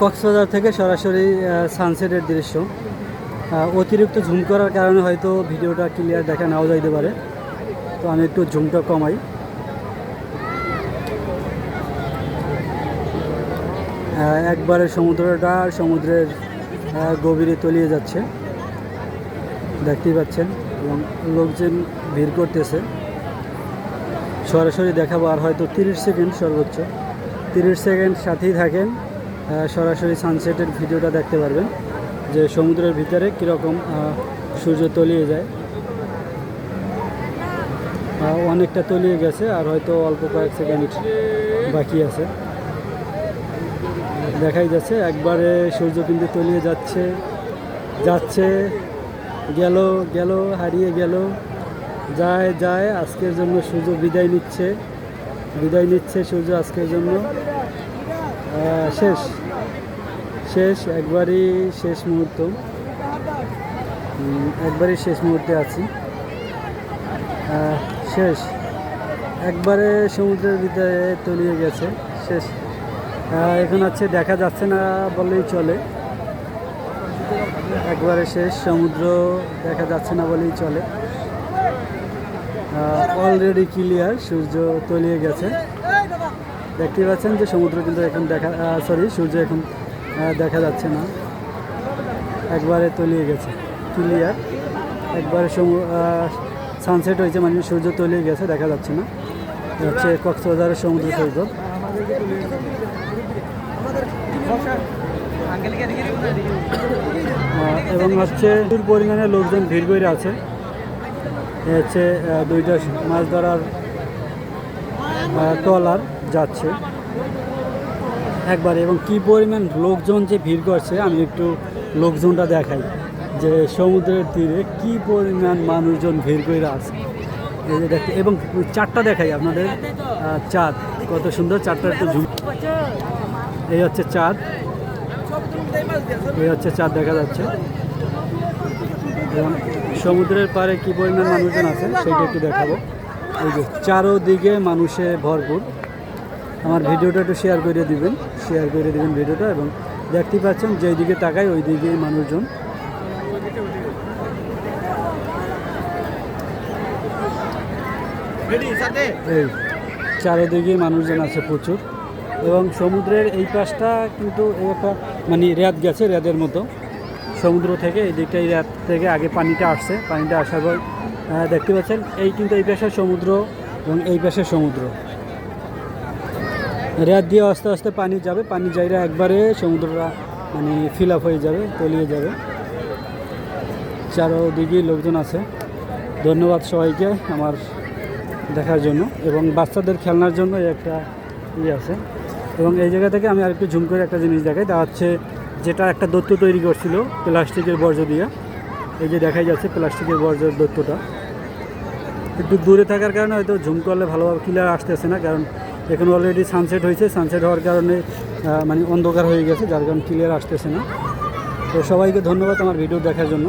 কক্সবাজার থেকে সরাসরি সানসেটের দৃশ্য। অতিরিক্ত ঝুম করার কারণে হয়তো ভিডিওটা ক্লিয়ার দেখা নাও যাইতে পারে। তো আমি একটু ঝুমটা কমাই। একবারে সমুদ্রটা সমুদ্রের গভীরে তলিয়ে যাচ্ছে। দেখতেই পাচ্ছেন, এবং লোকজন ভিড় করতেছে। সরাসরি দেখাবো আর হয়তো তিরিশ সেকেন্ড সর্বোচ্চ। তিরিশ সেকেন্ড সাথেই থাকেন সরাসরি সানসেটের ভিডিওটা দেখতে পারবেন, যে সমুদ্রের ভিতরে কীরকম সূর্য তলিয়ে যায়। অনেকটা তলিয়ে গেছে, আর হয়তো অল্প কয়েক সেকেন্ড বাকি আছে। দেখাই যাচ্ছে, একবারে সূর্য কিন্তু তলিয়ে যাচ্ছে যাচ্ছে, গেল গেল, হারিয়ে গেল, যায় যায়, আজকের জন্য সূর্য বিদায় নিচ্ছে। বিদায় নিচ্ছে সূর্য আজকের জন্য। শেষ। শেষ, একবারই শেষ মুহূর্ত। একবারই শেষ মুহূর্তে আছি। শেষ। একবারে সমুদ্রের ভিতরে তলিয়ে গেছে। শেষ। এখন আছে, দেখা যাচ্ছে না বললেই চলে। একবারে শেষ, সমুদ্র দেখা যাচ্ছে না বলেই চলে। অলরেডি ক্লিয়ার সূর্য তলিয়ে গেছে। দেখতে পাচ্ছেন যে সমুদ্র কিন্তু এখন দেখা সরি সূর্য এখন দেখা যাচ্ছে না। একবারে তলিয়ে গেছে ক্লিয়ার একবারে সানসেট হয়েছে মানে সূর্য তলিয়ে গেছে, দেখা যাচ্ছে না। হচ্ছে কক্সবাজারের সমুদ্র সৈকত। এবং হচ্ছে প্রচুর পরিমাণে লোকজন ভিড় করে আছে। হচ্ছে দুইটা মাছ ধরার ট্রলার যাচ্ছে। একবার, এবং কি পরিমাণ লোকজন যে ভিড় করছে, আমি একটু লোকজনটা দেখাই। যে সমুদ্রের তীরে কি পরিমাণ মানুষজন ভিড় করে আছে। দেখতে, এবং চারটা দেখাই আপনাদের। চাঁদ, কত সুন্দর চারটা একটু ঝুম এই হচ্ছে চাঁদ। এই হচ্ছে চাঁদ দেখা যাচ্ছে। সমুদ্রের পাড়ে কি পরিমাণ মানুষজন আছে সেটা একটু দেখাবো। এই যে চারোদিকে মানুষে ভরপুর। আমার ভিডিওটা একটু শেয়ার করে দিবেন শেয়ার করে দিবেন ভিডিওটা এবং দেখতেই পাচ্ছেন যেই দিকে তাকাই ওই দিকে মানুষজন এই চারিদিকে মানুষজন আছে প্রচুর এবং সমুদ্রের এই পাশটা কিন্তু একটা মানে রেয়াদ গেছে রেয়াদের মতো। সমুদ্র থেকে, এই দিকটা এই রেয়াদ থেকে আগে পানিটা আসছে। পানিটা আসার পর দেখতে পাচ্ছেন, এই কিন্তু এই পাশে সমুদ্র এবং এই পাশে সমুদ্র। রেয়াদ দিয়ে আস্তে আস্তে পানি যাবে, পানি যাইরা একবারে সমুদ্রটা মানে ফিল আপ হয়ে যাবে, তলিয়ে যাবে। চারোদিকে লোকজন আছে। ধন্যবাদ সবাইকে আমার দেখার জন্য এবং বাচ্চাদের খেলনার জন্য একটা ইয়ে আছে। এবং এই জায়গা থেকে আমি আরেকটু ঝুম করে একটা জিনিস দেখাই, তা হচ্ছে যেটা একটা দত্ত তৈরি করছিল প্লাস্টিকের বর্জ্য দিয়ে। এই যে দেখাই যাচ্ছে প্লাস্টিকের বর্জ্যের দত্তটা একটু দূরে থাকার কারণে হয়তো ঝুম করলে ভালোভাবে ক্লিয়ার আসতেছে না, কারণ এখন অলরেডি সানসেট হয়েছে। সানসেট হওয়ার কারণে মানে অন্ধকার হয়ে গেছে, যার কারণে ক্লিয়ার আসতেছে না। তো সবাইকে ধন্যবাদ আমার ভিডিও দেখার জন্য।